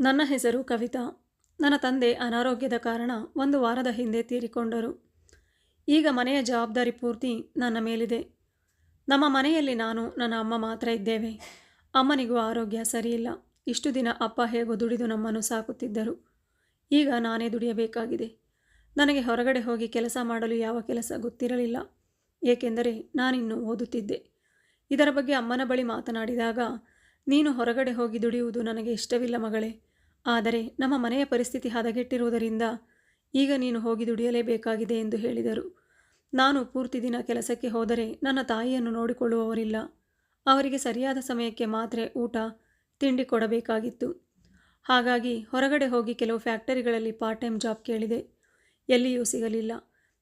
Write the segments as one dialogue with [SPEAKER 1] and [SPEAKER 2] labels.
[SPEAKER 1] ನನ್ನ ಹೆಸರು ಕವಿತಾ. ನನ್ನ ತಂದೆ ಅನಾರೋಗ್ಯದ ಕಾರಣ ಒಂದು ವಾರದ ಹಿಂದೆ ತೀರಿಕೊಂಡರು. ಈಗ ಮನೆಯ ಜವಾಬ್ದಾರಿ ಪೂರ್ತಿ ನನ್ನ ಮೇಲಿದೆ. ನಮ್ಮ ಮನೆಯಲ್ಲಿ ನಾನು, ನನ್ನ ಅಮ್ಮ ಮಾತ್ರ ಇದ್ದೇವೆ. ಅಮ್ಮನಿಗೂ ಆರೋಗ್ಯ ಸರಿಯಿಲ್ಲ. ಇಷ್ಟು ದಿನ ಅಪ್ಪ ಹೇಗೋ ದುಡಿದು ನಮ್ಮನ್ನು ಸಾಕುತ್ತಿದ್ದರು. ಈಗ ನಾನೇ ದುಡಿಯಬೇಕಾಗಿದೆ. ನನಗೆ ಹೊರಗಡೆ ಹೋಗಿ ಕೆಲಸ ಮಾಡಲು ಯಾವ ಕೆಲಸ ಗೊತ್ತಿರಲಿಲ್ಲ. ಏಕೆಂದರೆ ನಾನಿನ್ನು ಓದುತ್ತಿದ್ದೆ. ಇದರ ಬಗ್ಗೆ ಅಮ್ಮನ ಬಳಿ ಮಾತನಾಡಿದಾಗ ನೀನು ಹೊರಗಡೆ ಹೋಗಿ ದುಡಿಯುವುದು ನನಗೆ ಇಷ್ಟವಿಲ್ಲ ಮಗಳೇ. ಆದರೆ ನಮ್ಮ ಮನೆಯ ಪರಿಸ್ಥಿತಿ ಹದಗೆಟ್ಟಿರುವುದರಿಂದ ಈಗ ನೀನು ಹೋಗಿ ದುಡಿಯಲೇಬೇಕಾಗಿದೆ ಎಂದು ಹೇಳಿದರು. ನಾನು ಪೂರ್ತಿ ದಿನ ಕೆಲಸಕ್ಕೆ ಹೋದರೆ ನನ್ನ ತಾಯಿಯನ್ನು ನೋಡಿಕೊಳ್ಳುವವರಿಲ್ಲ. ಅವರಿಗೆ ಸರಿಯಾದ ಸಮಯಕ್ಕೆ ಮಾತ್ರೆ, ಊಟ, ತಿಂಡಿ ಕೊಡಬೇಕಾಗಿತ್ತು. ಹಾಗಾಗಿ ಹೊರಗಡೆ ಹೋಗಿ ಕೆಲವು ಫ್ಯಾಕ್ಟರಿಗಳಲ್ಲಿ ಪಾರ್ಟ್ ಟೈಮ್ ಜಾಬ್ ಕೇಳಿದೆ. ಎಲ್ಲಿಯೂ ಸಿಗಲಿಲ್ಲ.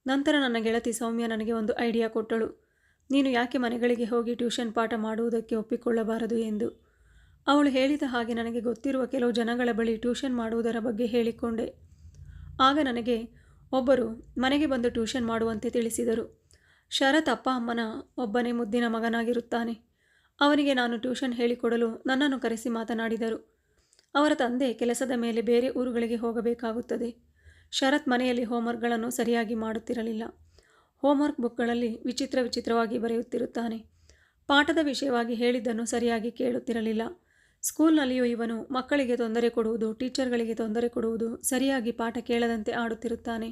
[SPEAKER 1] ನಂತರ ನನ್ನ ಗೆಳತಿ ಸೌಮ್ಯ ನನಗೆ ಒಂದು ಐಡಿಯಾ ಕೊಟ್ಟಳು. ನೀನು ಯಾಕೆ ಮನೆಗಳಿಗೆ ಹೋಗಿ ಟ್ಯೂಷನ್ ಪಾಠ ಮಾಡುವುದಕ್ಕೆ ಒಪ್ಪಿಕೊಳ್ಳಬಾರದು ಎಂದು. ಅವಳು ಹೇಳಿದ ಹಾಗೆ ನನಗೆ ಗೊತ್ತಿರುವ ಕೆಲವು ಜನಗಳ ಬಳಿ ಟ್ಯೂಷನ್ ಮಾಡುವುದರ ಬಗ್ಗೆ ಹೇಳಿಕೊಂಡೆ. ಆಗ ನನಗೆ ಒಬ್ಬರು ಮನೆಗೆ ಬಂದು ಟ್ಯೂಷನ್ ಮಾಡುವಂತೆ ತಿಳಿಸಿದರು. ಶರತ್ ಅಪ್ಪ ಅಮ್ಮನ ಒಬ್ಬನೇ ಮುದ್ದಿನ ಮಗನಾಗಿರುತ್ತಾನೆ. ಅವನಿಗೆ ನಾನು ಟ್ಯೂಷನ್ ಹೇಳಿಕೊಡಲು ನನ್ನನ್ನು ಕರೆಸಿ ಮಾತನಾಡಿದರು. ಅವರ ತಂದೆ ಕೆಲಸದ ಮೇಲೆ ಬೇರೆ ಊರುಗಳಿಗೆ ಹೋಗಬೇಕಾಗುತ್ತದೆ. ಶರತ್ ಮನೆಯಲ್ಲಿ ಹೋಮ್ವರ್ಕ್ಗಳನ್ನು ಸರಿಯಾಗಿ ಮಾಡುತ್ತಿರಲಿಲ್ಲ. ಹೋಮ್ವರ್ಕ್ ಬುಕ್ಗಳಲ್ಲಿ ವಿಚಿತ್ರ ವಿಚಿತ್ರವಾಗಿ ಬರೆಯುತ್ತಿರುತ್ತಾನೆ. ಪಾಠದ ವಿಷಯವಾಗಿ ಹೇಳಿದ್ದನ್ನು ಸರಿಯಾಗಿ ಕೇಳುತ್ತಿರಲಿಲ್ಲ. ಸ್ಕೂಲ್ನಲ್ಲಿಯೂ ಇವನು ಮಕ್ಕಳಿಗೆ ತೊಂದರೆ ಕೊಡುವುದು, ಟೀಚರ್ಗಳಿಗೆ ತೊಂದರೆ ಕೊಡುವುದು ಸರಿಯಾಗಿ ಪಾಠ ಕೇಳದಂತೆ ಆಡುತ್ತಿರುತ್ತಾನೆ.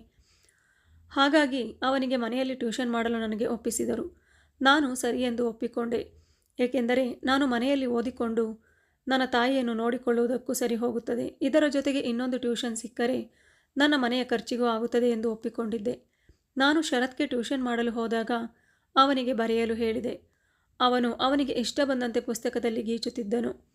[SPEAKER 1] ಹಾಗಾಗಿ ಅವನಿಗೆ ಮನೆಯಲ್ಲಿ ಟ್ಯೂಷನ್ ಮಾಡಲು ನನಗೆ ಒಪ್ಪಿಸಿದರು. ನಾನು ಸರಿ ಎಂದು ಒಪ್ಪಿಕೊಂಡೆ. ಏಕೆಂದರೆ ನಾನು ಮನೆಯಲ್ಲಿ ಓದಿಕೊಂಡು ನನ್ನ ತಾಯಿಯನ್ನು ನೋಡಿಕೊಳ್ಳುವುದಕ್ಕೂ ಸರಿ ಹೋಗುತ್ತದೆ. ಇದರ ಜೊತೆಗೆ ಇನ್ನೊಂದು ಟ್ಯೂಷನ್ ಸಿಕ್ಕರೆ ನನ್ನ ಮನೆಯ ಖರ್ಚಿಗೂ ಆಗುತ್ತದೆ ಎಂದು ಒಪ್ಪಿಕೊಂಡಿದ್ದೆ. ನಾನು ಶರತ್ಗೆ ಟ್ಯೂಷನ್ ಮಾಡಲು ಹೋದಾಗ ಅವನಿಗೆ ಬರೆಯಲು ಹೇಳಿದೆ. ಅವನು ಅವನಿಗೆ ಇಷ್ಟ ಬಂದಂತೆ ಪುಸ್ತಕದಲ್ಲಿ ಗೀಚುತ್ತಿದ್ದನು.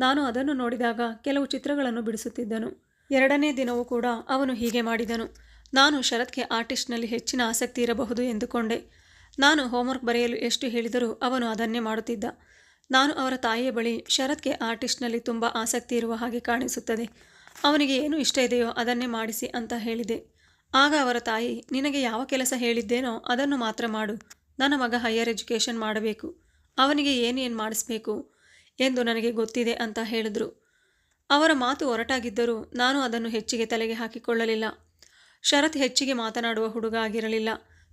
[SPEAKER 1] ನಾನು ಅದನ್ನು ನೋಡಿದಾಗ ಕೆಲವು ಚಿತ್ರಗಳನ್ನು ಬಿಡಿಸುತ್ತಿದ್ದನು. ಎರಡನೇ ದಿನವೂ ಕೂಡ ಅವನು ಹೀಗೆ ಮಾಡಿದನು. ನಾನು ಶರತ್ಗೆ ಆರ್ಟಿಸ್ಟ್ನಲ್ಲಿ ಹೆಚ್ಚಿನ ಆಸಕ್ತಿ ಇರಬಹುದು ಎಂದುಕೊಂಡೆ. ನಾನು ಹೋಮ್ವರ್ಕ್ ಬರೆಯಲು ಎಷ್ಟು ಹೇಳಿದರೂ ಅವನು ಅದನ್ನೇ ಮಾಡುತ್ತಿದ್ದ. ನಾನು ಅವರ ತಾಯಿಯ ಬಳಿ ಶರತ್ಗೆ ಆರ್ಟಿಸ್ಟ್ನಲ್ಲಿ ತುಂಬ ಆಸಕ್ತಿ ಇರುವ ಹಾಗೆ ಕಾಣಿಸುತ್ತದೆ. ಅವನಿಗೆ ಏನು ಇಷ್ಟ ಇದೆಯೋ ಅದನ್ನೇ ಮಾಡಿಸಿ ಅಂತ ಹೇಳಿದೆ. ಆಗ ಅವರ ತಾಯಿ, ನಿನಗೆ ಯಾವ ಕೆಲಸ ಹೇಳಿದ್ದೇನೋ ಅದನ್ನು ಮಾತ್ರ ಮಾಡು. ನನ್ನ ಮಗ ಹೈಯರ್ ಎಜುಕೇಷನ್ ಮಾಡಬೇಕು. ಅವನಿಗೆ ಏನೇನು ಏನು ಮಾಡಿಸ್ಬೇಕು? ಎಂದು ನನಗೆ ಗೊತ್ತಿದೆ ಅಂತ ಹೇಳಿದ್ರು. ಅವರ ಮಾತು ಒರಟಾಗಿದ್ದರೂ ನಾನು ಅದನ್ನು ಹೆಚ್ಚಿಗೆ ತಲೆಗೆ ಹಾಕಿಕೊಳ್ಳಲಿಲ್ಲ. ಶರತ್ ಹೆಚ್ಚಿಗೆ ಮಾತನಾಡುವ ಹುಡುಗ ಆಗಿರಲಿಲ್ಲ.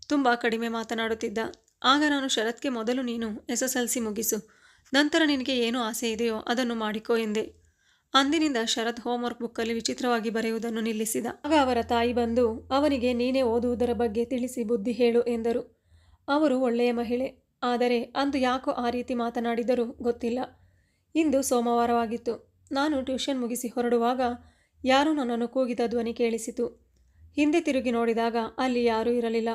[SPEAKER 1] ತುಂಬ ಕಡಿಮೆ ಮಾತನಾಡುತ್ತಿದ್ದ. ಆಗ ನಾನು ಶರತ್ಗೆ ಮೊದಲು ನೀನು ಎಸ್ ಎಸ್ ಎಲ್ ಸಿ ಮುಗಿಸು. ನಂತರ ನಿನಗೆ ಏನು ಆಸೆ ಇದೆಯೋ ಅದನ್ನು ಮಾಡಿಕೋ ಎಂದೆ. ಅಂದಿನಿಂದ ಶರತ್ ಹೋಮ್ವರ್ಕ್ ಬುಕ್ಕಲ್ಲಿ ವಿಚಿತ್ರವಾಗಿ ಬರೆಯುವುದನ್ನು ನಿಲ್ಲಿಸಿದ. ಆಗ ಅವರ ತಾಯಿ ಬಂದು, ಅವನಿಗೆ ನೀನೇ ಓದುವುದರ ಬಗ್ಗೆ ತಿಳಿಸಿ ಬುದ್ಧಿ ಹೇಳು ಎಂದರು. ಅವರು ಒಳ್ಳೆಯ ಮಹಿಳೆ. ಆದರೆ ಅಂದು ಯಾಕೋ ಆ ರೀತಿ ಮಾತನಾಡಿದರೂ ಗೊತ್ತಿಲ್ಲ. ಇಂದು ಸೋಮವಾರವಾಗಿತ್ತು. ನಾನು ಟ್ಯೂಷನ್ ಮುಗಿಸಿ ಹೊರಡುವಾಗ ಯಾರೂ ನನ್ನನ್ನು ಕೂಗಿದ ಧ್ವನಿ ಕೇಳಿಸಿತು. ಹಿಂದೆ ತಿರುಗಿ ನೋಡಿದಾಗ ಅಲ್ಲಿ ಯಾರೂ ಇರಲಿಲ್ಲ.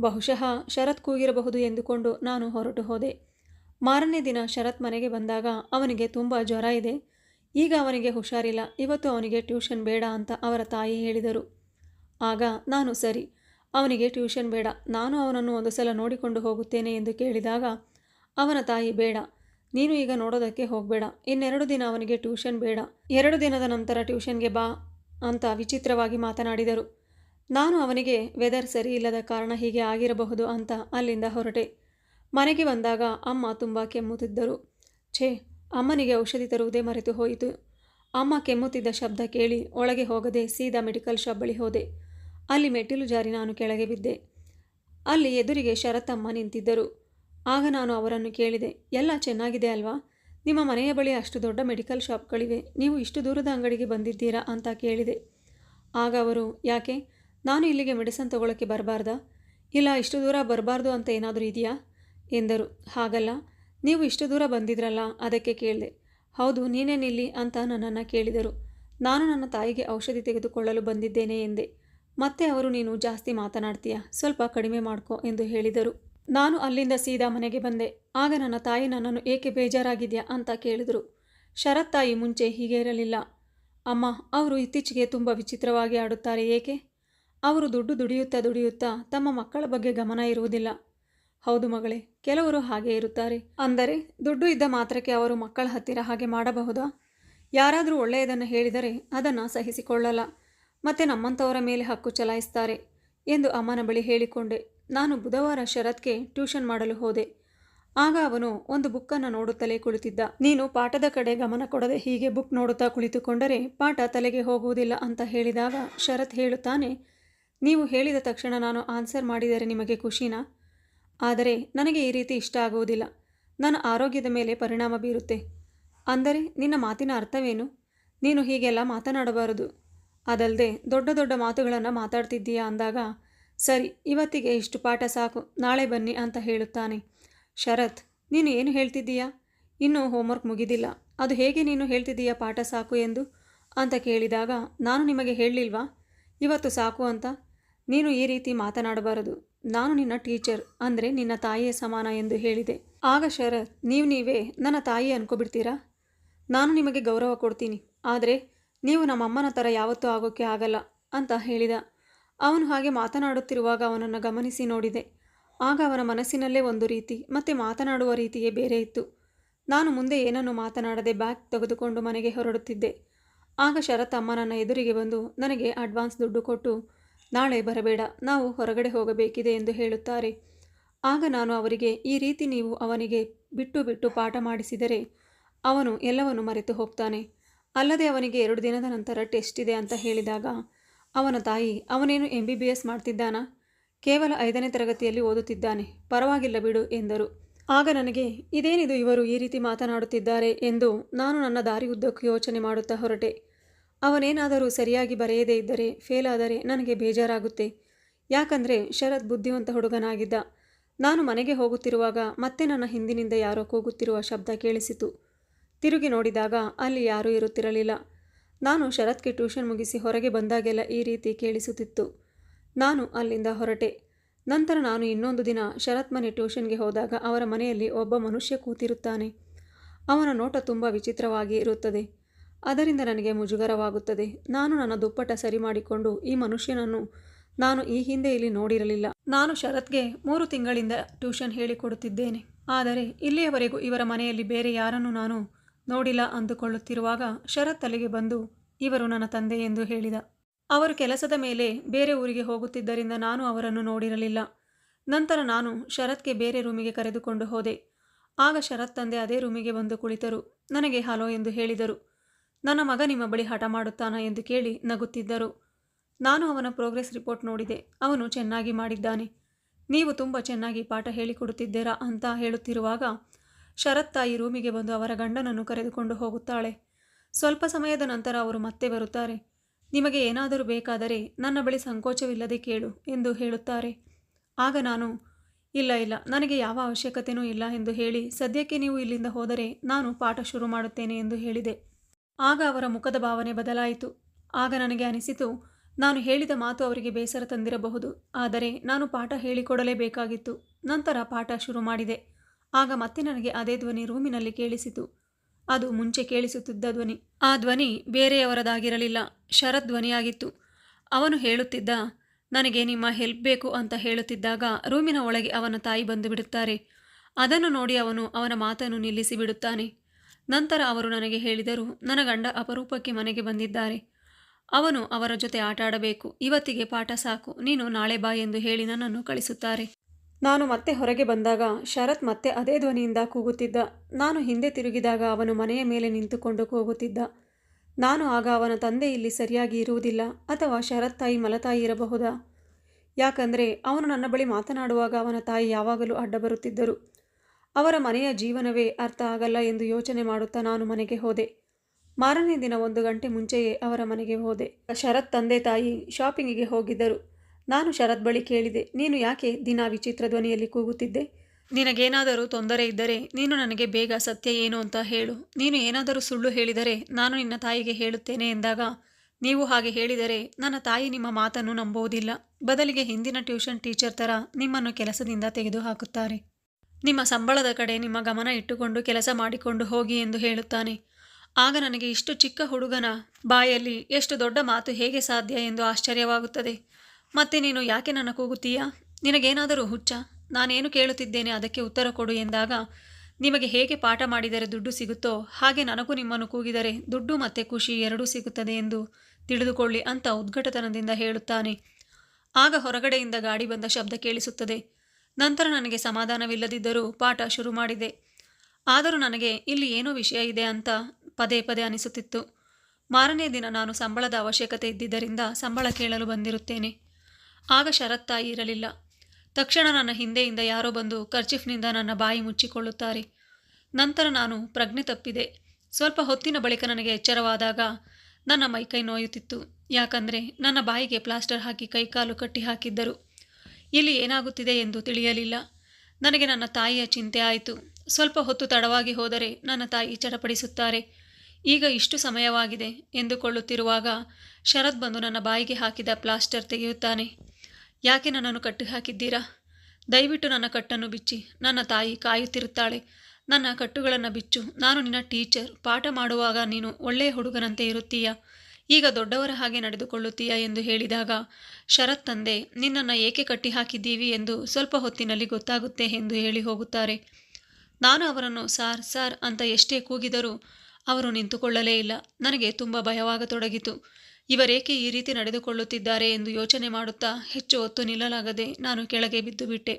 [SPEAKER 1] ಬಹುಶಃ ಶರತ್ ಕೂಗಿರಬಹುದು ಎಂದುಕೊಂಡು ನಾನು ಹೊರಟು ಹೋದೆ. ಮಾರನೇ ದಿನ ಶರತ್ ಮನೆಗೆ ಬಂದಾಗ ಅವನಿಗೆ ತುಂಬ ಜ್ವರ ಇದೆ. ಈಗ ಅವನಿಗೆ ಹುಷಾರಿಲ್ಲ. ಇವತ್ತು ಅವನಿಗೆ ಟ್ಯೂಷನ್ ಬೇಡ ಅಂತ ಅವರ ತಾಯಿ ಹೇಳಿದರು. ಆಗ ನಾನು ಸರಿ. ಅವನಿಗೆ ಟ್ಯೂಷನ್ ಬೇಡ. ನಾನು ಅವನನ್ನು ಒಂದು ಸಲ ನೋಡಿಕೊಂಡು ಹೋಗುತ್ತೇನೆ ಎಂದು ಕೇಳಿದಾಗ ಅವನ ತಾಯಿ ಬೇಡ. ನೀನು ಈಗ ನೋಡೋದಕ್ಕೆ ಹೋಗಬೇಡ. ಇನ್ನೆರಡು ದಿನ ಅವನಿಗೆ ಟ್ಯೂಷನ್ ಬೇಡ. ಎರಡು ದಿನದ ನಂತರ ಟ್ಯೂಷನ್ಗೆ ಬಾ ಅಂತ ವಿಚಿತ್ರವಾಗಿ ಮಾತನಾಡಿದರು. ನಾನು ಅವನಿಗೆ ವೆದರ್ ಸರಿ ಇಲ್ಲದ ಕಾರಣ ಹೀಗೆ ಆಗಿರಬಹುದು ಅಂತ ಅಲ್ಲಿಂದ ಹೊರಟೆ. ಮನೆಗೆ ಬಂದಾಗ ಅಮ್ಮ ತುಂಬ ಕೆಮ್ಮುತ್ತಿದ್ದರು. ಛೇ, ಅಮ್ಮನಿಗೆ ಔಷಧಿ ತರುವುದೇ ಮರೆತು ಹೋಯಿತು. ಅಮ್ಮ ಕೆಮ್ಮುತ್ತಿದ್ದ ಶಬ್ದ ಕೇಳಿ ಒಳಗೆ ಹೋಗದೆ ಸೀದಾ ಮೆಡಿಕಲ್ ಶಾಪ್ ಬಳಿ ಹೋದೆ. ಅಲ್ಲಿ ಮೆಟ್ಟಿಲು ಜಾರಿ ನಾನು ಕೆಳಗೆ ಬಿದ್ದೆ. ಅಲ್ಲಿ ಎದುರಿಗೆ ಶರತ್ತಮ್ಮ ನಿಂತಿದ್ದರು. ಆಗ ನಾನು ಅವರನ್ನು ಕೇಳಿದೆ, ಎಲ್ಲ ಚೆನ್ನಾಗಿದೆ ಅಲ್ವಾ? ನಿಮ್ಮ ಮನೆಯ ಬಳಿ ಅಷ್ಟು ದೊಡ್ಡ ಮೆಡಿಕಲ್ ಶಾಪ್ಗಳಿವೆ, ನೀವು ಇಷ್ಟು ದೂರದ ಅಂಗಡಿಗೆ ಬಂದಿದ್ದೀರಾ ಅಂತ ಕೇಳಿದೆ. ಆಗ ಅವರು, ಯಾಕೆ? ನಾನು ಇಲ್ಲಿಗೆ ಮೆಡಿಸನ್ ತಗೊಳ್ಳೋಕ್ಕೆ ಬರಬಾರ್ದಾ? ಇಲ್ಲ, ಇಷ್ಟು ದೂರ ಬರಬಾರ್ದು ಅಂತ ಏನಾದರೂ ಇದೆಯಾ? ಎಂದರು. ಹಾಗಲ್ಲ, ನೀವು ಇಷ್ಟು ದೂರ ಬಂದಿದ್ರಲ್ಲ, ಅದಕ್ಕೆ ಕೇಳಿದೆ. ಹೌದು ನೀನೇನಿಲ್ಲಿ ಅಂತ ನನ್ನನ್ನು ಕೇಳಿದರು. ನಾನು ನನ್ನ ತಾಯಿಗೆ ಔಷಧಿ ತೆಗೆದುಕೊಳ್ಳಲು ಬಂದಿದ್ದೇನೆ ಎಂದೆ. ಮತ್ತೆ ಅವರು, ನೀನು ಜಾಸ್ತಿ ಮಾತನಾಡ್ತೀಯಾ? ಸ್ವಲ್ಪ ಕಡಿಮೆ ಮಾಡ್ಕೋ ಎಂದು ಹೇಳಿದರು. ನಾನು ಅಲ್ಲಿಂದ ಸೀದಾ ಮನೆಗೆ ಬಂದೆ. ಆಗ ನನ್ನ ತಾಯಿ ನನ್ನನ್ನು ಏಕೆ ಬೇಜಾರಾಗಿದೆಯಾ ಅಂತ ಕೇಳಿದರು. ಶರತ್ ತಾಯಿ ಮುಂಚೆ ಹೀಗೆ ಇರಲಿಲ್ಲ. ಅಮ್ಮ, ಅವರು ಇತ್ತೀಚೆಗೆ ತುಂಬ ವಿಚಿತ್ರವಾಗಿ ಆಡುತ್ತಾರೆ ಏಕೆ? ಅವರು ದುಡ್ಡು ದುಡಿಯುತ್ತಾ ದುಡಿಯುತ್ತಾ ತಮ್ಮ ಮಕ್ಕಳ ಬಗ್ಗೆ ಗಮನ ಇರುವುದಿಲ್ಲ. ಹೌದು ಮಗಳೇ, ಕೆಲವರು ಹಾಗೆ ಇರುತ್ತಾರೆ. ಅಂದರೆ ದುಡ್ಡು ಇದ್ದ ಮಾತ್ರಕ್ಕೆ ಅವರು ಮಕ್ಕಳ ಹತ್ತಿರ ಹಾಗೆ ಮಾಡಬಹುದಾ? ಯಾರಾದರೂ ಒಳ್ಳೆಯದನ್ನು ಹೇಳಿದರೆ ಅದನ್ನು ಸಹಿಸಿಕೊಳ್ಳಲ್ಲ. ಮತ್ತೆ ನಮ್ಮಂಥವರ ಮೇಲೆ ಹಕ್ಕು ಚಲಾಯಿಸ್ತಾರೆ ಎಂದು ಅಮ್ಮನ ಬಳಿ ಹೇಳಿಕೊಂಡೆ. ನಾನು ಬುಧವಾರ ಶರತ್ಗೆ ಟ್ಯೂಷನ್ ಮಾಡಲು ಹೋದೆ. ಆಗ ಅವನು ಒಂದು ಬುಕ್ಕನ್ನು ನೋಡುತ್ತಲೇ ಕುಳಿತಿದ್ದ. ನೀನು ಪಾಠದ ಕಡೆ ಗಮನ ಕೊಡದೆ ಹೀಗೆ ಬುಕ್ ನೋಡುತ್ತಾ ಕುಳಿತುಕೊಂಡರೆ ಪಾಠ ತಲೆಗೆ ಹೋಗುವುದಿಲ್ಲ ಅಂತ ಹೇಳಿದಾಗ ಶರತ್ ಹೇಳುತ್ತಾನೆ, ನೀವು ಹೇಳಿದ ತಕ್ಷಣ ನಾನು ಆನ್ಸರ್ ಮಾಡಿದರೆ ನಿಮಗೆ ಖುಷಿನಾ? ಆದರೆ ನನಗೆ ಈ ರೀತಿ ಇಷ್ಟ ಆಗುವುದಿಲ್ಲ. ನನ್ನ ಆರೋಗ್ಯದ ಮೇಲೆ ಪರಿಣಾಮ ಬೀರುತ್ತೆ. ಅಂದರೆ ನಿನ್ನ ಮಾತಿನ ಅರ್ಥವೇನು? ನೀನು ಹೀಗೆಲ್ಲ ಮಾತನಾಡಬಾರದು. ಅದಲ್ಲದೆ ದೊಡ್ಡ ದೊಡ್ಡ ಮಾತುಗಳನ್ನು ಮಾತಾಡ್ತಿದ್ದೀಯಾ? ಅಂದಾಗ ಸರಿ, ಇವತ್ತಿಗೆ ಇಷ್ಟು ಪಾಠ ಸಾಕು, ನಾಳೆ ಬನ್ನಿ ಅಂತ ಹೇಳುತ್ತಾನೆ. ಶರತ್, ನೀನು ಏನು ಹೇಳ್ತಿದ್ದೀಯಾ? ಇನ್ನೂ ಹೋಮ್ವರ್ಕ್ ಮುಗಿದಿಲ್ಲ, ಅದು ಹೇಗೆ ನೀನು ಹೇಳ್ತಿದ್ದೀಯಾ ಪಾಠ ಸಾಕು ಎಂದು? ಅಂತ ಕೇಳಿದಾಗ, ನಾನು ನಿಮಗೆ ಹೇಳಲಿಲ್ವಾ? ಇವತ್ತು ಸಾಕು ಅಂತ? ನೀನು ಈ ರೀತಿ ಮಾತನಾಡಬಾರದು, ನಾನು ನಿನ್ನ ಟೀಚರ್ ಅಂದರೆ ನಿನ್ನ ತಾಯಿಯ ಸಮಾನ ಎಂದು ಹೇಳಿದೆ. ಆಗ ಶರತ್, ನೀವು ನೀವೇ ನನ್ನ ತಾಯಿ ಅನ್ಕೊಬಿಡ್ತೀರಾ? ನಾನು ನಿಮಗೆ ಗೌರವ ಕೊಡ್ತೀನಿ, ಆದರೆ ನೀವು ನಮ್ಮಮ್ಮನ ಥರ ಯಾವತ್ತೂ ಆಗೋಕ್ಕೆ ಆಗಲ್ಲ, ಅಂತ ಹೇಳಿದ. ಅವನು ಹಾಗೆ ಮಾತನಾಡುತ್ತಿರುವಾಗ ಅವನನ್ನು ಗಮನಿಸಿ ನೋಡಿದೆ. ಆಗ ಅವನ ಮನಸ್ಸಿನಲ್ಲೇ ಒಂದು ರೀತಿ, ಮತ್ತೆ ಮಾತನಾಡುವ ರೀತಿಯೇ ಬೇರೆ ಇತ್ತು. ನಾನು ಮುಂದೆ ಏನನ್ನು ಮಾತನಾಡದೆ ಬ್ಯಾಗ್ ತೆಗೆದುಕೊಂಡು ಮನೆಗೆ ಹೊರಡುತ್ತಿದ್ದೆ. ಆಗ ಶರತ್ ಅಮ್ಮ ನನ್ನ ಎದುರಿಗೆ ಬಂದು, ನನಗೆ ಅಡ್ವಾನ್ಸ್ ದುಡ್ಡು ಕೊಟ್ಟು, ನಾಳೆ ಬರಬೇಡ, ನಾವು ಹೊರಗಡೆ ಹೋಗಬೇಕಿದೆ ಎಂದು ಹೇಳುತ್ತಾರೆ. ಆಗ ನಾನು ಅವರಿಗೆ, ಈ ರೀತಿ ನೀವು ಅವನಿಗೆ ಬಿಟ್ಟು ಬಿಟ್ಟು ಪಾಠ ಮಾಡಿಸಿದರೆ, ಅವನು ಎಲ್ಲವನ್ನು ಮರೆತು ಹೋಗ್ತಾನೆ. ಅಲ್ಲದೆ ಅವನಿಗೆ ಎರಡು ದಿನದ ನಂತರ ಟೆಸ್ಟ್ ಇದೆ ಅಂತ ಹೇಳಿದಾಗ ಅವನ ತಾಯಿ, ಅವನೇನು ಎಂ ಬಿ ಬಿ ಎಸ್ ಮಾಡ್ತಿದ್ದಾನಾ? ಕೇವಲ ಐದನೇ ತರಗತಿಯಲ್ಲಿ ಓದುತ್ತಿದ್ದಾನೆ. ಪರವಾಗಿಲ್ಲ ಬಿಡು ಎಂದರು. ಆಗ ನನಗೆ, ಇದೇನಿದು ಇವರು ಈ ರೀತಿ ಮಾತನಾಡುತ್ತಿದ್ದಾರೆ ಎಂದು ನಾನು ನನ್ನ ದಾರಿ ಉದ್ದಕ್ಕೂ ಯೋಚನೆ ಮಾಡುತ್ತಾ ಹೊರಟೆ. ಅವನೇನಾದರೂ ಸರಿಯಾಗಿ ಬರೆಯದೇ ಇದ್ದರೆ, ಫೇಲ್ ಆದರೆ ನನಗೆ ಬೇಜಾರಾಗುತ್ತೆ. ಯಾಕಂದರೆ ಶರತ್ ಬುದ್ಧಿವಂತ ಹುಡುಗನಾಗಿದ್ದ. ನಾನು ಮನೆಗೆ ಹೋಗುತ್ತಿರುವಾಗ ಮತ್ತೆ ನನ್ನ ಹಿಂದಿನಿಂದ ಯಾರೋ ಕೂಗುತ್ತಿರುವ ಶಬ್ದ ಕೇಳಿಸಿತು. ತಿರುಗಿ ನೋಡಿದಾಗ ಅಲ್ಲಿ ಯಾರೂ ಇರುತ್ತಿರಲಿಲ್ಲ. ನಾನು ಶರತ್ಗೆ ಟ್ಯೂಷನ್ ಮುಗಿಸಿ ಹೊರಗೆ ಬಂದಾಗೆಲ್ಲ ಈ ರೀತಿ ಕೇಳಿಸುತ್ತಿತ್ತು. ನಾನು ಅಲ್ಲಿಂದ ಹೊರಟೆ. ನಂತರ ನಾನು ಇನ್ನೊಂದು ದಿನ ಶರತ್ ಮನೆ ಟ್ಯೂಷನ್ಗೆ ಹೋದಾಗ ಅವರ ಮನೆಯಲ್ಲಿ ಒಬ್ಬ ಮನುಷ್ಯ ಕೂತಿರುತ್ತಾನೆ. ಅವನ ನೋಟ ತುಂಬ ವಿಚಿತ್ರವಾಗಿ ಇರುತ್ತದೆ. ಅದರಿಂದ ನನಗೆ ಮುಜುಗರವಾಗುತ್ತದೆ. ನಾನು ನನ್ನ ದುಪ್ಪಟ ಸರಿ ಮಾಡಿಕೊಂಡು ಈ ಮನುಷ್ಯನನ್ನು ನಾನು ಈ ಹಿಂದೆ ಇಲ್ಲಿ ನೋಡಿರಲಿಲ್ಲ. ನಾನು ಶರತ್ಗೆ ಮೂರು ತಿಂಗಳಿಂದ ಟ್ಯೂಷನ್ ಹೇಳಿಕೊಡುತ್ತಿದ್ದೇನೆ. ಆದರೆ ಇಲ್ಲಿಯವರೆಗೂ ಇವರ ಮನೆಯಲ್ಲಿ ಬೇರೆ ಯಾರನ್ನು ನಾನು ನೋಡಿಲ್ಲ ಅಂದುಕೊಳ್ಳುತ್ತಿರುವಾಗ ಶರತ್ ತಲೆಗೆ ಬಂದು, ಇವರು ನನ್ನ ತಂದೆ ಎಂದು ಹೇಳಿದ. ಅವರು ಕೆಲಸದ ಮೇಲೆ ಬೇರೆ ಊರಿಗೆ ಹೋಗುತ್ತಿದ್ದರಿಂದ ನಾನು ಅವರನ್ನು ನೋಡಿರಲಿಲ್ಲ. ನಂತರ ನಾನು ಶರತ್ಗೆ ಬೇರೆ ರೂಮಿಗೆ ಕರೆದುಕೊಂಡು ಹೋದೆ. ಆಗ ಶರತ್ ತಂದೆ ಅದೇ ರೂಮಿಗೆ ಬಂದು ಕುಳಿತರು. ನನಗೆ ಹಲೋ ಎಂದು ಹೇಳಿದರು. ನನ್ನ ಮಗ ನಿಮ್ಮ ಬಳಿ ಹಠ ಮಾಡುತ್ತಾನಾ ಎಂದು ಕೇಳಿ ನಗುತ್ತಿದ್ದರು. ನಾನು ಅವನ ಪ್ರೋಗ್ರೆಸ್ ರಿಪೋರ್ಟ್ ನೋಡಿದೆ. ಅವನು ಚೆನ್ನಾಗಿ ಮಾಡಿದ್ದಾನೆ. ನೀವು ತುಂಬ ಚೆನ್ನಾಗಿ ಪಾಠ ಹೇಳಿಕೊಡುತ್ತಿದ್ದೀರಾ ಅಂತ ಹೇಳುತ್ತಿರುವಾಗ ಶರತ್ ತಾಯಿ ರೂಮಿಗೆ ಬಂದು ಅವರ ಗಂಡನನ್ನು ಕರೆದುಕೊಂಡು ಹೋಗುತ್ತಾಳೆ. ಸ್ವಲ್ಪ ಸಮಯದ ನಂತರ ಅವರು ಮತ್ತೆ ಬರುತ್ತಾರೆ. ನಿಮಗೆ ಏನಾದರೂ ಬೇಕಾದರೆ ನನ್ನ ಬಳಿ ಸಂಕೋಚವಿಲ್ಲದೆ ಕೇಳು ಎಂದು ಹೇಳುತ್ತಾರೆ. ಆಗ ನಾನು, ಇಲ್ಲ ಇಲ್ಲ, ನನಗೆ ಯಾವ ಅವಶ್ಯಕತೆಯೂ ಇಲ್ಲ ಎಂದು ಹೇಳಿ ಸದ್ಯಕ್ಕೆ ನೀವು ಇಲ್ಲಿಂದ ಹೋದರೆ ನಾನು ಪಾಠ ಶುರು ಮಾಡುತ್ತೇನೆ ಎಂದು ಹೇಳಿದೆ. ಆಗ ಅವರ ಮುಖದ ಭಾವನೆ ಬದಲಾಯಿತು. ಆಗ ನನಗೆ ಅನಿಸಿತು, ನಾನು ಹೇಳಿದ ಮಾತು ಅವರಿಗೆ ಬೇಸರ ತಂದಿರಬಹುದು, ಆದರೆ ನಾನು ಪಾಠ ಹೇಳಿಕೊಡಲೇಬೇಕಾಗಿತ್ತು. ನಂತರ ಪಾಠ ಶುರು ಮಾಡಿದೆ. ಆಗ ಮತ್ತೆ ನನಗೆ ಅದೇ ಧ್ವನಿ ರೂಮಿನಲ್ಲಿ ಕೇಳಿಸಿತು. ಅದು ಮುಂಚೆ ಕೇಳಿಸುತ್ತಿದ್ದ ಧ್ವನಿ. ಆ ಧ್ವನಿ ಬೇರೆಯವರದಾಗಿರಲಿಲ್ಲ. ಶರತ್ ಧ್ವನಿಯಾಗಿತ್ತು. ಅವನು ಹೇಳುತ್ತಿದ್ದ, ನನಗೆ ನಿಮ್ಮ ಹೆಲ್ಪ್ ಬೇಕು ಅಂತ ಹೇಳುತ್ತಿದ್ದಾಗ ರೂಮಿನ ಒಳಗೆ ಅವನ ತಾಯಿ ಬಂದು ಬಿಡುತ್ತಾರೆ. ಅದನ್ನು ನೋಡಿ ಅವನು ಅವನ ಮಾತನ್ನು ನಿಲ್ಲಿಸಿ ಬಿಡುತ್ತಾನೆ. ನಂತರ ಅವರು ನನಗೆ ಹೇಳಿದರು, ನನ್ನ ಗಂಡ ಅಪರೂಪಕ್ಕೆ ಮನೆಗೆ ಬಂದಿದ್ದಾರೆ. ಅವನು ಅವರ ಜೊತೆ ಆಟಾಡಬೇಕು. ಇವತ್ತಿಗೆ ಪಾಠ ಸಾಕು. ನೀನು ನಾಳೆ ಬಾ ಎಂದು ಹೇಳಿ ನನ್ನನ್ನು ಕಳಿಸುತ್ತಾರೆ. ನಾನು ಮತ್ತೆ ಹೊರಗೆ ಬಂದಾಗ ಶರತ್ ಮತ್ತೆ ಅದೇ ಧ್ವನಿಯಿಂದ ಕೂಗುತ್ತಿದ್ದ. ನಾನು ಹಿಂದೆ ತಿರುಗಿದಾಗ ಅವನು ಮನೆಯ ಮೇಲೆ ನಿಂತುಕೊಂಡು ಕೂಗುತ್ತಿದ್ದ. ನಾನು ಆಗ ಅವನ ತಂದೆ ಇಲ್ಲಿ ಸರಿಯಾಗಿ ಇರುವುದಿಲ್ಲ ಅಥವಾ ಶರತ್ ತಾಯಿ ಮಲತಾಯಿ ಇರಬಹುದಾ? ಯಾಕಂದರೆ ಅವನು ನನ್ನ ಬಳಿ ಮಾತನಾಡುವಾಗ ಅವನ ತಾಯಿ ಯಾವಾಗಲೂ ಅಡ್ಡ ಬರುತ್ತಿದ್ದರು. ಅವರ ಮನೆಯ ಜೀವನವೇ ಅರ್ಥ ಆಗಲ್ಲ ಎಂದು ಯೋಚನೆ ಮಾಡುತ್ತಾ ನಾನು ಮನೆಗೆ ಹೋದೆ. ಮಾರನೇ ದಿನ ಒಂದು ಗಂಟೆ ಮುಂಚೆಯೇ ಅವರ ಮನೆಗೆ ಹೋದೆ. ಶರತ್ ತಂದೆ ತಾಯಿ ಶಾಪಿಂಗಿಗೆ ಹೋಗಿದ್ದರು. ನಾನು ಶರತ್ ಬಳಿ ಕೇಳಿದೆ, ನೀನು ಯಾಕೆ ದಿನ ವಿಚಿತ್ರ ಧ್ವನಿಯಲ್ಲಿ ಕೂಗುತ್ತಿದ್ದೆ? ನಿನಗೇನಾದರೂ ತೊಂದರೆ ಇದ್ದರೆ ನೀನು ನನಗೆ ಬೇಗ ಸತ್ಯ ಏನು ಅಂತ ಹೇಳು. ನೀನು ಏನಾದರೂ ಸುಳ್ಳು ಹೇಳಿದರೆ ನಾನು ನಿನ್ನ ತಾಯಿಗೆ ಹೇಳುತ್ತೇನೆ ಎಂದಾಗ, ನೀವು ಹಾಗೆ ಹೇಳಿದರೆ ನನ್ನ ತಾಯಿ ನಿಮ್ಮ ಮಾತನ್ನು ನಂಬುವುದಿಲ್ಲ. ಬದಲಿಗೆ ಹಿಂದಿನ ಟ್ಯೂಷನ್ ಟೀಚರ್ ಥರ ನಿಮ್ಮನ್ನು ಕೆಲಸದಿಂದ ತೆಗೆದುಹಾಕುತ್ತಾರೆ. ನಿಮ್ಮ ಸಂಬಳದ ಕಡೆ ನಿಮ್ಮ ಗಮನ ಇಟ್ಟುಕೊಂಡು ಕೆಲಸ ಮಾಡಿಕೊಂಡು ಹೋಗಿ ಎಂದು ಹೇಳುತ್ತಾನೆ. ಆಗ ನನಗೆ ಇಷ್ಟು ಚಿಕ್ಕ ಹುಡುಗನ ಬಾಯಲ್ಲಿ ಎಷ್ಟು ದೊಡ್ಡ ಮಾತು ಹೇಗೆ ಸಾಧ್ಯ ಎಂದು ಆಶ್ಚರ್ಯವಾಗುತ್ತದೆ. ಮತ್ತೆ ನೀನು ಯಾಕೆ ನನ್ನ ಕೂಗುತ್ತೀಯಾ? ನಿನಗೇನಾದರೂ ಹುಚ್ಚ? ನಾನೇನು ಕೇಳುತ್ತಿದ್ದೇನೆ ಅದಕ್ಕೆ ಉತ್ತರ ಕೊಡು ಎಂದಾಗ, ನಿಮಗೆ ಹೇಗೆ ಪಾಠ ಮಾಡಿದರೆ ದುಡ್ಡು ಸಿಗುತ್ತೋ, ಹಾಗೆ ನನಗೂ ನಿಮ್ಮನ್ನು ಕೂಗಿದರೆ ದುಡ್ಡು ಮತ್ತು ಖುಷಿ ಎರಡೂ ಸಿಗುತ್ತದೆ ಎಂದು ತಿಳಿದುಕೊಳ್ಳಿ ಅಂತ ಉದ್ಘಟತನದಿಂದ ಹೇಳುತ್ತಾನೆ. ಆಗ ಹೊರಗಡೆಯಿಂದ ಗಾಡಿ ಬಂದ ಶಬ್ದ ಕೇಳಿಸುತ್ತದೆ. ನಂತರ ನನಗೆ ಸಮಾಧಾನವಿಲ್ಲದಿದ್ದರೂ ಪಾಠ ಶುರು ಮಾಡಿದೆ. ಆದರೂ ನನಗೆ ಇಲ್ಲಿ ಏನೋ ವಿಷಯ ಇದೆ ಅಂತ ಪದೇ ಪದೇ ಅನಿಸುತ್ತಿತ್ತು. ಮಾರನೇ ದಿನ ನಾನು ಸಂಬಳದ ಅವಶ್ಯಕತೆ ಇದ್ದಿದ್ದರಿಂದ ಸಂಬಳ ಕೇಳಲು ಬಂದಿರುತ್ತೇನೆ. ಆಗ ಶರತ್ ತಾಯಿ ಇರಲಿಲ್ಲ. ತಕ್ಷಣ ನನ್ನ ಹಿಂದೆಯಿಂದ ಯಾರೋ ಬಂದು ಕರ್ಚಿಫ್ನಿಂದ ನನ್ನ ಬಾಯಿ ಮುಚ್ಚಿಕೊಳ್ಳುತ್ತಾರೆ. ನಂತರ ನಾನು ಪ್ರಜ್ಞೆ ತಪ್ಪಿದೆ. ಸ್ವಲ್ಪ ಹೊತ್ತಿನ ಬಳಿಕ ನನಗೆ ಎಚ್ಚರವಾದಾಗ ನನ್ನ ಮೈಕೈ ನೋಯುತ್ತಿತ್ತು. ಯಾಕಂದರೆ ನನ್ನ ಬಾಯಿಗೆ ಪ್ಲಾಸ್ಟರ್ ಹಾಕಿ ಕೈಕಾಲು ಕಟ್ಟಿ ಹಾಕಿದ್ದರು. ಇಲ್ಲಿ ಏನಾಗುತ್ತಿದೆ ಎಂದು ತಿಳಿಯಲಿಲ್ಲ. ನನಗೆ ನನ್ನ ತಾಯಿಯ ಚಿಂತೆ ಆಯಿತು. ಸ್ವಲ್ಪ ಹೊತ್ತು ತಡವಾಗಿ ಹೋದರೆ ನನ್ನ ತಾಯಿ ಚಡಪಡಿಸುತ್ತಾರೆ. ಈಗ ಇಷ್ಟು ಸಮಯವಾಗಿದೆ ಎಂದುಕೊಳ್ಳುತ್ತಿರುವಾಗ ಶರತ್ ಬಂದು ನನ್ನ ಬಾಯಿಗೆ ಹಾಕಿದ ಪ್ಲಾಸ್ಟರ್ ತೆಗೆಯುತ್ತಾನೆ. ಯಾಕೆ ನನ್ನನ್ನು ಕಟ್ಟು ಹಾಕಿದ್ದೀರಾ ದಯವಿಟ್ಟು ನನ್ನ ಕಟ್ಟನ್ನು ಬಿಚ್ಚಿ. ನನ್ನ ತಾಯಿ ಕಾಯುತ್ತಿರುತ್ತಾಳೆ. ನನ್ನ ಕಟ್ಟುಗಳನ್ನು ಬಿಚ್ಚು. ನಾನು ನಿನ್ನ ಟೀಚರ್. ಪಾಠ ಮಾಡುವಾಗ ನೀನು ಒಳ್ಳೆಯ ಹುಡುಗನಂತೆ ಇರುತ್ತೀಯ? ಈಗ ದೊಡ್ಡವರ ಹಾಗೆ ನಡೆದುಕೊಳ್ಳುತ್ತೀಯ ಎಂದು ಹೇಳಿದಾಗ, ಶರತ್ ತಂದೆ, ನಿನ್ನನ್ನು ಏಕೆ ಕಟ್ಟಿ ಹಾಕಿದ್ದೀವಿ ಎಂದು ಸ್ವಲ್ಪ ಹೊತ್ತಿನಲ್ಲಿ ಗೊತ್ತಾಗುತ್ತೆ ಎಂದು ಹೇಳಿ ಹೋಗುತ್ತಾರೆ. ನಾನು ಅವರನ್ನು, ಸಾರ್ ಸಾರ್ ಅಂತ ಎಷ್ಟೇ ಕೂಗಿದರೂ ಅವರು ನಿಂತುಕೊಳ್ಳಲೇ ಇಲ್ಲ. ನನಗೆ ತುಂಬ ಭಯವಾಗತೊಡಗಿತು. ಇವರೇಕೆ ಈ ರೀತಿ ನಡೆದುಕೊಳ್ಳುತ್ತಿದ್ದಾರೆ ಎಂದು ಯೋಚನೆ ಮಾಡುತ್ತಾ ಹೆಚ್ಚು ಹೊತ್ತು ನಿಲ್ಲಲಾಗದೆ ನಾನು ಕೆಳಗೆ ಬಿದ್ದು ಬಿಟ್ಟೆ.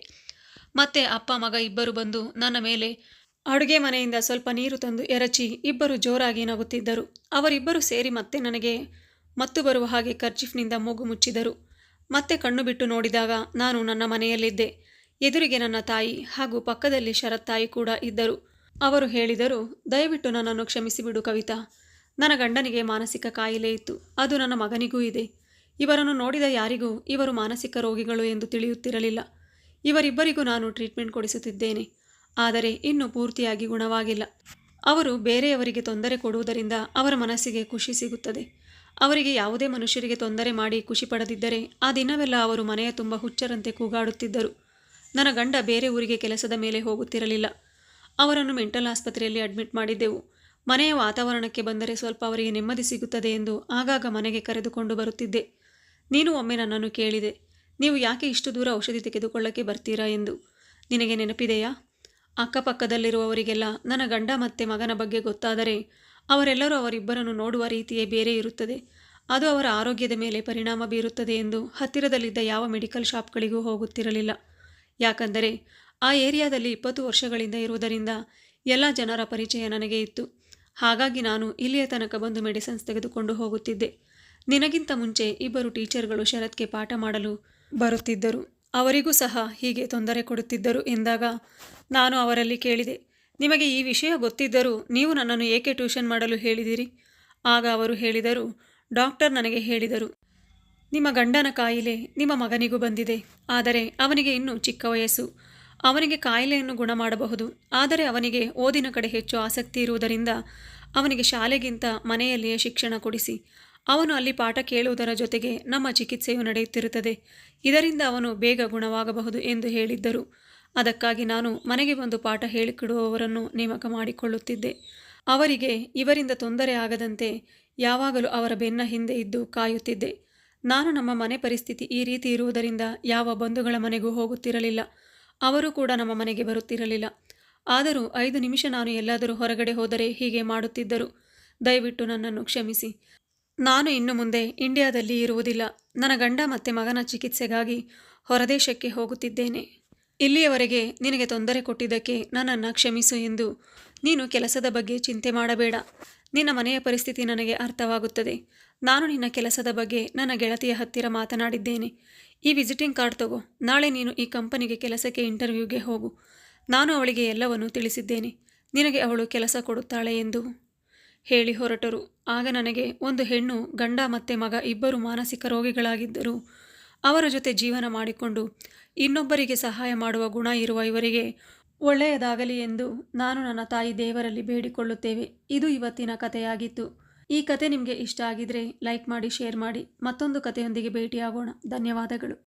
[SPEAKER 1] ಮತ್ತೆ ಅಪ್ಪ ಮಗ ಇಬ್ಬರು ಬಂದು ನನ್ನ ಮೇಲೆ ಅಡುಗೆ ಮನೆಯಿಂದ ಸ್ವಲ್ಪ ನೀರು ತಂದು ಎರಚಿ ಇಬ್ಬರು ಜೋರಾಗಿ ನಗುತ್ತಿದ್ದರು. ಅವರಿಬ್ಬರು ಸೇರಿ ಮತ್ತೆ ನನಗೆ ಮತ್ತು ಬರುವ ಹಾಗೆ ಕರ್ಚಿಫ್ನಿಂದ ಮೂಗು ಮುಚ್ಚಿದರು. ಮತ್ತೆ ಕಣ್ಣು ಬಿಟ್ಟು ನೋಡಿದಾಗ ನಾನು ನನ್ನ ಮನೆಯಲ್ಲಿದ್ದೆ. ಎದುರಿಗೆ ನನ್ನ ತಾಯಿ ಹಾಗೂ ಪಕ್ಕದಲ್ಲಿ ಶರತ್ ತಾಯಿ ಕೂಡ ಇದ್ದರು. ಅವರು ಹೇಳಿದರು, ದಯವಿಟ್ಟು ನನ್ನನ್ನು ಕ್ಷಮಿಸಿಬಿಡು ಕವಿತಾ. ನನ್ನ ಗಂಡನಿಗೆ ಮಾನಸಿಕ ಕಾಯಿಲೆ ಇತ್ತು. ಅದು ನನ್ನ ಮಗನಿಗೂ ಇದೆ. ಇವರನ್ನು ನೋಡಿದ ಯಾರಿಗೂ ಇವರು ಮಾನಸಿಕ ರೋಗಿಗಳು ಎಂದು ತಿಳಿಯುತ್ತಿರಲಿಲ್ಲ. ಇವರಿಬ್ಬರಿಗೂ ನಾನು ಟ್ರೀಟ್ಮೆಂಟ್ ಕೊಡಿಸುತ್ತಿದ್ದೇನೆ. ಆದರೆ ಇನ್ನೂ ಪೂರ್ತಿಯಾಗಿ ಗುಣವಾಗಿಲ್ಲ. ಅವರು ಬೇರೆಯವರಿಗೆ ತೊಂದರೆ ಕೊಡುವುದರಿಂದ ಅವರ ಮನಸ್ಸಿಗೆ ಖುಷಿ ಸಿಗುತ್ತದೆ. ಅವರಿಗೆ ಯಾವುದೇ ಮನುಷ್ಯರಿಗೆ ತೊಂದರೆ ಮಾಡಿ ಖುಷಿ ಪಡೆದಿದ್ದರೆ ಆ ದಿನವೆಲ್ಲ ಅವರು ಮನೆಯ ತುಂಬ ಹುಚ್ಚರಂತೆ ಕೂಗಾಡುತ್ತಿದ್ದರು. ನನ್ನ ಗಂಡ ಬೇರೆ ಊರಿಗೆ ಕೆಲಸದ ಮೇಲೆ ಹೋಗುತ್ತಿರಲಿಲ್ಲ. ಅವರನ್ನು ಮೆಂಟಲ್ ಆಸ್ಪತ್ರೆಯಲ್ಲಿ ಅಡ್ಮಿಟ್ ಮಾಡಿದ್ದೆವು. ಮನೆಯ ವಾತಾವರಣಕ್ಕೆ ಬಂದರೆ ಸ್ವಲ್ಪ ಅವರಿಗೆ ನೆಮ್ಮದಿ ಸಿಗುತ್ತದೆ ಎಂದು ಆಗಾಗ ಮನೆಗೆ ಕರೆದುಕೊಂಡು ಬರುತ್ತಿದ್ದೆ. ನೀನು ಒಮ್ಮೆ ನನ್ನನ್ನು ಕೇಳಿದೆ. ನೀವು ಯಾಕೆ ಇಷ್ಟು ದೂರ ಔಷಧಿ ತೆಗೆದುಕೊಳ್ಳಕ್ಕೆ ಬರ್ತೀರಾ ಎಂದು. ನಿನಗೆ ನೆನಪಿದೆಯಾ? ಅಕ್ಕಪಕ್ಕದಲ್ಲಿರುವವರಿಗೆಲ್ಲ ನನ್ನ ಗಂಡ ಮತ್ತೆ ಮಗನ ಬಗ್ಗೆ ಗೊತ್ತಾದರೆ ಅವರೆಲ್ಲರೂ ಅವರಿಬ್ಬರನ್ನು ನೋಡುವ ರೀತಿಯೇ ಬೇರೆ ಇರುತ್ತದೆ. ಅದು ಅವರ ಆರೋಗ್ಯದ ಮೇಲೆ ಪರಿಣಾಮ ಬೀರುತ್ತದೆ ಎಂದು ಹತ್ತಿರದಲ್ಲಿದ್ದ ಯಾವ ಮೆಡಿಕಲ್ ಶಾಪ್ಗಳಿಗೂ ಹೋಗುತ್ತಿರಲಿಲ್ಲ. ಯಾಕಂದರೆ ಆ ಏರಿಯಾದಲ್ಲಿ ಇಪ್ಪತ್ತು ವರ್ಷಗಳಿಂದ ಇರುವುದರಿಂದ ಎಲ್ಲ ಜನರ ಪರಿಚಯ ನನಗೆ ಇತ್ತು. ಹಾಗಾಗಿ ನಾನು ಇಲ್ಲಿಯ ತನಕ ಬಂದು ಮೆಡಿಸಿನ್ಸ್ ತೆಗೆದುಕೊಂಡು ಹೋಗುತ್ತಿದ್ದೆ. ನಿನಗಿಂತ ಮುಂಚೆ ಇಬ್ಬರು ಟೀಚರ್ಗಳು ಶರತ್ಗೆ ಪಾಠ ಮಾಡಲು ಬರುತ್ತಿದ್ದರು. ಅವರಿಗೂ ಸಹ ಹೀಗೆ ತೊಂದರೆ ಕೊಡುತ್ತಿದ್ದರು ಎಂದಾಗ ನಾನು ಅವರಲ್ಲಿ ಕೇಳಿದೆ, ನಿಮಗೆ ಈ ವಿಷಯ ಗೊತ್ತಿದ್ದರೂ ನೀವು ನನ್ನನ್ನು ಏಕೆ ಟ್ಯೂಷನ್ ಮಾಡಲು ಹೇಳಿದಿರಿ? ಆಗ ಅವರು ಹೇಳಿದರು, ಡಾಕ್ಟರ್ ನನಗೆ ಹೇಳಿದರು, ನಿಮ್ಮ ಗಂಡನ ಕಾಯಿಲೆ ನಿಮ್ಮ ಮಗನಿಗೂ ಬಂದಿದೆ, ಆದರೆ ಅವನಿಗೆ ಇನ್ನೂ ಚಿಕ್ಕ ವಯಸ್ಸು. ಅವನಿಗೆ ಕಾಯಿಲೆಯನ್ನು ಗುಣ ಮಾಡಬಹುದು ಆದರೆ ಅವನಿಗೆ ಓದಿನ ಕಡೆ ಹೆಚ್ಚು ಆಸಕ್ತಿ ಇರುವುದರಿಂದ ಅವನಿಗೆ ಶಾಲೆಗಿಂತ ಮನೆಯಲ್ಲಿಯೇ ಶಿಕ್ಷಣ ಕೊಡಿಸಿ. ಅವನು ಅಲ್ಲಿ ಪಾಠ ಕೇಳುವುದರ ಜೊತೆಗೆ ನಮ್ಮ ಚಿಕಿತ್ಸೆಯು ನಡೆಯುತ್ತಿರುತ್ತದೆ. ಇದರಿಂದ ಅವನು ಬೇಗ ಗುಣವಾಗಬಹುದು ಎಂದು ಹೇಳಿದ್ದರು. ಅದಕ್ಕಾಗಿ ನಾನು ಮನೆಗೆ ಬಂದು ಪಾಠ ಹೇಳಿಕೊಡುವವರನ್ನು ನೇಮಕ ಮಾಡಿಕೊಳ್ಳುತ್ತಿದ್ದೆ. ಅವರಿಗೆ ಇವರಿಂದ ತೊಂದರೆ ಆಗದಂತೆ ಯಾವಾಗಲೂ ಅವರ ಬೆನ್ನ ಹಿಂದೆ ಇದ್ದು ಕಾಯುತ್ತಿದ್ದೆ. ನಾನು ನಮ್ಮ ಮನೆ ಪರಿಸ್ಥಿತಿ ಈ ರೀತಿ ಇರುವುದರಿಂದ ಯಾವ ಬಂಧುಗಳ ಮನೆಗೂ ಹೋಗುತ್ತಿರಲಿಲ್ಲ. ಅವರು ಕೂಡ ನಮ್ಮ ಮನೆಗೆ ಬರುತ್ತಿರಲಿಲ್ಲ. ಆದರೂ ಐದು ನಿಮಿಷ ನಾನು ಎಲ್ಲಾದರೂ ಹೊರಗಡೆ ಹೋದರೆ ಹೀಗೆ ಮಾಡುತ್ತಿದ್ದರು. ದಯವಿಟ್ಟು ನನ್ನನ್ನು ಕ್ಷಮಿಸಿ. ನಾನು ಇನ್ನು ಮುಂದೆ ಇಂಡಿಯಾದಲ್ಲಿ ಇರುವುದಿಲ್ಲ. ನನ್ನ ಗಂಡ ಮತ್ತು ಮಗನ ಚಿಕಿತ್ಸೆಗಾಗಿ ಹೊರದೇಶಕ್ಕೆ ಹೋಗುತ್ತಿದ್ದೇನೆ. ಇಲ್ಲಿಯವರೆಗೆ ನಿನಗೆ ತೊಂದರೆ ಕೊಟ್ಟಿದ್ದಕ್ಕೆ ನನ್ನನ್ನು ಕ್ಷಮಿಸು ಎಂದು ನೀನು ಕೆಲಸದ ಬಗ್ಗೆ ಚಿಂತೆ ಮಾಡಬೇಡ. ನಿನ್ನ ಮನೆಯ ಪರಿಸ್ಥಿತಿ ನನಗೆ ಅರ್ಥವಾಗುತ್ತದೆ. ನಾನು ನಿನ್ನ ಕೆಲಸದ ಬಗ್ಗೆ ನನ್ನ ಗೆಳತಿಯ ಹತ್ತಿರ ಮಾತನಾಡಿದ್ದೇನೆ. ಈ ವಿಸಿಟಿಂಗ್ ಕಾರ್ಡ್ ತಗೋ. ನಾಳೆ ನೀನು ಈ ಕಂಪನಿಗೆ ಕೆಲಸಕ್ಕೆ ಇಂಟರ್ವ್ಯೂಗೆ ಹೋಗು. ನಾನು ಅವಳಿಗೆ ಎಲ್ಲವನ್ನೂ ತಿಳಿಸಿದ್ದೇನೆ. ನಿನಗೆ ಅವಳು ಕೆಲಸ ಕೊಡುತ್ತಾಳೆ ಎಂದು ಹೇಳಿ ಹೊರಟರು. ಆಗ ನನಗೆ ಒಂದು ಹೆಣ್ಣು, ಗಂಡ ಮತ್ತು ಮಗ ಇಬ್ಬರು ಮಾನಸಿಕ ರೋಗಿಗಳಾಗಿದ್ದರು. ಅವರ ಜೊತೆ ಜೀವನ ಮಾಡಿಕೊಂಡು ಇನ್ನೊಬ್ಬರಿಗೆ ಸಹಾಯ ಮಾಡುವ ಗುಣ ಇರುವ ಇವರಿಗೆ ಒಳ್ಳೆಯದಾಗಲಿ ಎಂದು ನಾನು ನನ್ನ ತಾಯಿ ದೇವರಲ್ಲಿ ಬೇಡಿಕೊಳ್ಳುತ್ತೇವೆ. ಇದು ಇವತ್ತಿನ ಕಥೆಯಾಗಿತ್ತು. ಈ ಕತೆ ನಿಮಗೆ ಇಷ್ಟ ಆಗಿದ್ರೆ ಲೈಕ್ ಮಾಡಿ ಶೇರ್ ಮಾಡಿ ಮತ್ತೊಂದು ಕಥೆಯೊಂದಿಗೆ ಭೇಟಿಯಾಗೋಣ. ಧನ್ಯವಾದಗಳು.